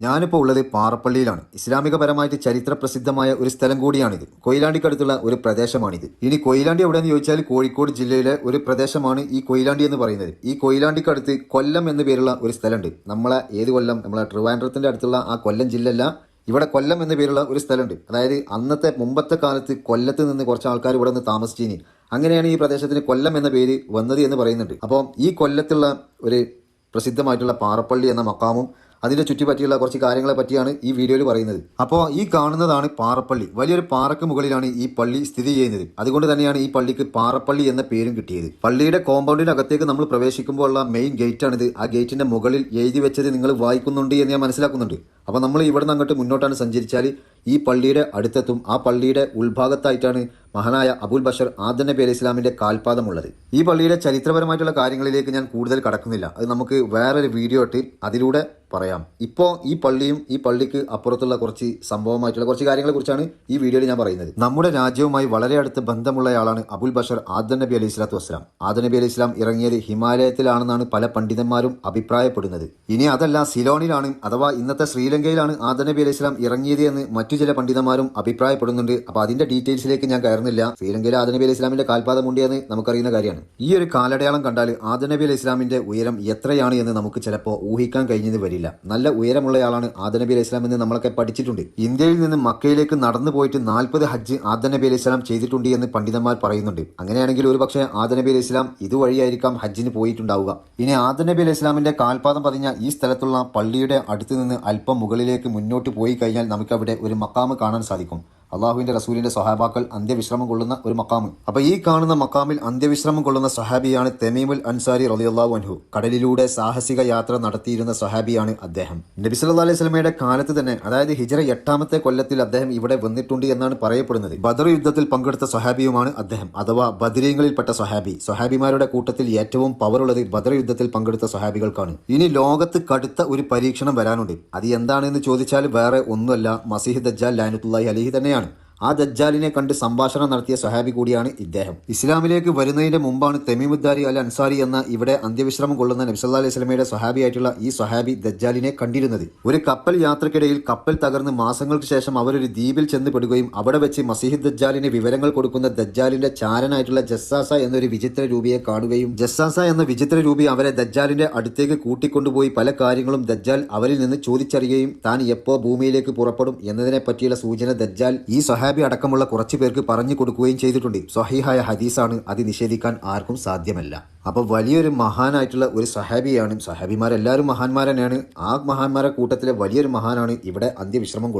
ഞാനിപ്പോൾ ഉള്ളത് പാറപ്പള്ളിയിലാണ്. ഇസ്ലാമികപരമായിട്ട് ചരിത്ര പ്രസിദ്ധമായ ഒരു സ്ഥലം കൂടിയാണിത്. കൊയിലാണ്ടിക്കടുത്തുള്ള ഒരു പ്രദേശമാണിത്. ഇനി കൊയിലാണ്ടി എവിടെയെന്ന് ചോദിച്ചാൽ കോഴിക്കോട് ജില്ലയിലെ ഒരു പ്രദേശമാണ് ഈ കൊയിലാണ്ടി എന്ന് പറയുന്നത്. ഈ കൊയിലാണ്ടിക്കടുത്ത് കൊല്ലം എന്ന പേരുള്ള ഒരു സ്ഥലമുണ്ട്. നമ്മളെ ഏത് കൊല്ലം? നമ്മളെ ട്രിവാൻഡ്രത്തിന്റെ അടുത്തുള്ള ആ കൊല്ലം ജില്ലയല്ല. ഇവിടെ കൊല്ലം എന്ന പേരുള്ള ഒരു സ്ഥലമുണ്ട്. അതായത് അന്നത്തെ മുമ്പത്തെ കാലത്ത് കൊല്ലത്ത് നിന്ന് കുറച്ച് ആൾക്കാർ ഇവിടെ നിന്ന് താമസിച്ചിനി. അങ്ങനെയാണ് ഈ പ്രദേശത്തിന് കൊല്ലം എന്ന പേര് വന്നത് എന്ന് പറയുന്നുണ്ട്. അപ്പോൾ ഈ കൊല്ലത്തുള്ള ഒരു പ്രസിദ്ധമായിട്ടുള്ള പാറപ്പള്ളി എന്ന മക്കാമും അതിന്റെ ചുറ്റിപ്പറ്റിയുള്ള കുറച്ച് കാര്യങ്ങളെ പറ്റിയാണ് ഈ വീഡിയോയിൽ പറയുന്നത്. അപ്പോൾ ഈ കാണുന്നതാണ് പാറപ്പള്ളി. വലിയൊരു പാറക്ക് മുകളിലാണ് ഈ പള്ളി സ്ഥിതി ചെയ്യുന്നത്. അതുകൊണ്ട് തന്നെയാണ് ഈ പള്ളിക്ക് പാറപ്പള്ളി എന്ന പേരും കിട്ടിയത്. പള്ളിയുടെ കോമ്പൗണ്ടിനകത്തേക്ക് നമ്മൾ പ്രവേശിക്കുമ്പോഴുള്ള മെയിൻ ഗേറ്റ് ഗേറ്റാണിത് ആ ഗേറ്റിന്റെ മുകളിൽ എഴുതി വെച്ചത് നിങ്ങൾ വായിക്കുന്നുണ്ട് എന്ന് ഞാൻ മനസ്സിലാക്കുന്നുണ്ട്. അപ്പോൾ നമ്മൾ ഇവിടെ നിന്ന് അങ്ങോട്ട് മുന്നോട്ടാണ് സഞ്ചരിച്ചാൽ ഈ പള്ളിയുടെ അടുത്തെത്തും. ആ പള്ളിയുടെ ഉൾഭാഗത്തായിട്ടാണ് മഹാനായ അബുൽ ബഷർ ആദന നബി അലി ഇസ്ലാമിന്റെ കാൽപാദമുള്ളത്. ഈ പള്ളിയുടെ ചരിത്രപരമായിട്ടുള്ള കാര്യങ്ങളിലേക്ക് ഞാൻ കൂടുതൽ കടക്കുന്നില്ല. അത് നമുക്ക് വേറൊരു വീഡിയോ ഇട്ട് അതിലൂടെ പറയാം. ഇപ്പോൾ ഈ പള്ളിയും ഈ പള്ളിക്ക് അപ്പുറത്തുള്ള കുറച്ച് സംഭവമായിട്ടുള്ള കുറച്ച് കാര്യങ്ങളെ കുറിച്ചാണ് ഈ വീഡിയോയിൽ ഞാൻ പറയുന്നത്. നമ്മുടെ രാജ്യവുമായി വളരെ അടുത്ത് ബന്ധമുള്ളയാളാണ് അബുൽ ബഷർ ആദന നബി അലൈഹി സ്വലാത്തു വസ്സലാം. ആദൻ നബി അലൈഹി ഇസ്ലാം ഇറങ്ങിയത് ഹിമാലയത്തിലാണെന്നാണ് പല പണ്ഡിതന്മാരും അഭിപ്രായപ്പെടുന്നത്. ഇനി അതല്ല സിലോണിലാണ് അഥവാ ഇന്നത്തെ ശ്രീലങ്കയിലാണ് ആദന നബി അലൈഹി ഇസ്ലാം ഇറങ്ങിയത് എന്ന് മറ്റു ചില പണ്ഡിതന്മാരും അഭിപ്രായപ്പെടുന്നുണ്ട്. അപ്പോൾ അതിന്റെ ഡീറ്റെയിൽസിലേക്ക് ഞാൻ കയറുന്നില്ല ശ്രീലങ്കയിൽ ആദൻ നബി ഇസ്ലാമിന്റെ ഇസ്ലാമിന്റെ കാൽപാദമുണ്ടെന്ന് നമുക്കറിയുന്ന കാര്യമാണ്. ഈ ഒരു കാലടയാളം കണ്ടാൽ ആദൻ നബി അലൈഹി ഇസ്ലാമിന്റെ ഉയരം എത്രയാണ് എന്ന് നമുക്ക് ചിലപ്പോൾ ഊഹിക്കാൻ കഴിഞ്ഞത് വരില്ല. നല്ല ഉയരമുള്ളയാളാണ് ആദൻ നബി അലൈഹി ഇസ്ലാം എന്ന് നമ്മളൊക്കെ പഠിച്ചിട്ടുണ്ട്. ഇന്ത്യയിൽ നിന്ന് മക്കയിലേക്ക് നടന്നു പോയിട്ട് നാൽപ്പത് ഹജ്ജ് ആദനബി നബി അലൈഹി ഇസ്ലാം ചെയ്തിട്ടുണ്ട് എന്ന് പണ്ഡിതന്മാർ പറയുന്നുണ്ട്. അങ്ങനെയാണെങ്കിൽ ഒരു പക്ഷേ ആദനബി അലൈഹി ഇസ്ലാം ഇതുവഴിയായിരിക്കാം ഹജ്ജിന് പോയിട്ടുണ്ടാവുക. ഇനി ആദനബി അലൈഹി ഇസ്ലാമിന്റെ കാൽപാദം പതിഞ്ഞ ഈ സ്ഥലത്തുള്ള പള്ളിയുടെ അടുത്ത് നിന്ന് അല്പം മുകളിലേക്ക് മുന്നോട്ട് പോയി കഴിഞ്ഞാൽ നമുക്കവിടെ ഒരു മക്കാമ് കാണാൻ സാധിക്കും. അള്ളാഹുവിന്റെ റസൂലിന്റെ സഹാബാക്കൾ അന്ത്യവിശ്രമം കൊള്ളുന്ന ഒരു മക്കാമ്. അപ്പൊ ഈ കാണുന്ന മക്കാമിൽ അന്ത്യവിശ്രമം കൊള്ളുന്ന സഹാബിയാണ് തെമീമുൽ അൻസാരി റളിയല്ലാഹു അൻഹു. കടലിലൂടെ സാഹസിക യാത്ര നടത്തിയിരുന്ന സഹാബിയാണ് അദ്ദേഹം. നബി സല്ലാ അലൈഹി സ്വലമയുടെ കാലത്ത് തന്നെ അതായത് ഹിജറ എട്ടാമത്തെ കൊല്ലത്തിൽ അദ്ദേഹം ഇവിടെ വന്നിട്ടുണ്ട് എന്നാണ് പറയപ്പെടുന്നത്. ബദർ യുദ്ധത്തിൽ പങ്കെടുത്ത സഹാബിയുമാണ് അദ്ദേഹം അഥവാ ബദരീങ്ങളിൽപ്പെട്ട സഹാബി സഹാബിമാരുടെ കൂട്ടത്തിൽ ഏറ്റവും പവറുള്ളത് ബദർ യുദ്ധത്തിൽ പങ്കെടുത്ത സഹാബികൾക്കാണ് ഇനി ലോകത്ത് കടുത്ത ഒരു പരീക്ഷണം വരാനുണ്ട്. അത് എന്താണെന്ന് ചോദിച്ചാൽ വേറെ ഒന്നുമല്ല. മസീഹ് ദജ്ജാൽ ലാനുത്തുല്ലാഹി അലിഹി തന്നെയാണ്. ആ ദജ്ജാലിനെ കണ്ട് സംഭാഷണം നടത്തിയ സഹാബി കൂടിയാണ് ഇദ്ദേഹം. ഇസ്ലാമിലേക്ക് വരുന്നതിന്റെ മുമ്പാണ് തെമീമുദ്ദാരി അൽ അൻസാരി എന്ന ഇവിടെ അന്ത്യവിശ്രമം കൊള്ളുന്ന നബ്സല്ലാ അലൈഹി സ്വലമയുടെ സഹാബിയായിട്ടുള്ള ഈ സഹാബി ദജ്ജാലിനെ കണ്ടിരുന്നത്. ഒരു കപ്പൽ യാത്രക്കിടയിൽ കപ്പൽ തകർന്ന് മാസങ്ങൾക്ക് ശേഷം അവരൊരു ദ്വീപിൽ ചെന്ന് പെടുകയും അവിടെ വെച്ച് മസീഹ് ദജ്ജാലിന് വിവരങ്ങൾ കൊടുക്കുന്ന ദജ്ജാലിന്റെ ചാരനായിട്ടുള്ള ജസ്സാസ എന്നൊരു വിചിത്ര രൂപിയെ കാണുകയും ജസ്സാസ എന്ന വിചിത്ര രൂപി അവരെ ദജ്ജാലിന്റെ അടുത്തേക്ക് കൂട്ടിക്കൊണ്ടുപോയി പല കാര്യങ്ങളും ദജ്ജാൽ അവരിൽ നിന്ന് ചോദിച്ചറിയുകയും താൻ എപ്പോ ഭൂമിയിലേക്ക് പുറപ്പെടും എന്നതിനെ പറ്റിയുള്ള സൂചന ദജ്ജാൽ ഈ സഹാബി അടക്കമുള്ള കുറച്ച് പേർക്ക് പറഞ്ഞു കൊടുക്കുകയും ചെയ്തിട്ടുണ്ട്. സ്വഹീഹായ ഹദീസാണ് അത് നിഷേധിക്കാൻ ആർക്കും സാധ്യമല്ല. അപ്പോൾ വലിയൊരു മഹാനായിട്ടുള്ള ഒരു സഹാബിയാണ്. സഹാബിമാരെല്ലാവരും മഹാന്മാരനെയാണ് ആ മഹാന്മാരെ കൂട്ടത്തിലെ വലിയൊരു മഹാനാണ് ഇവിടെ അന്ത്യവിശ്രമം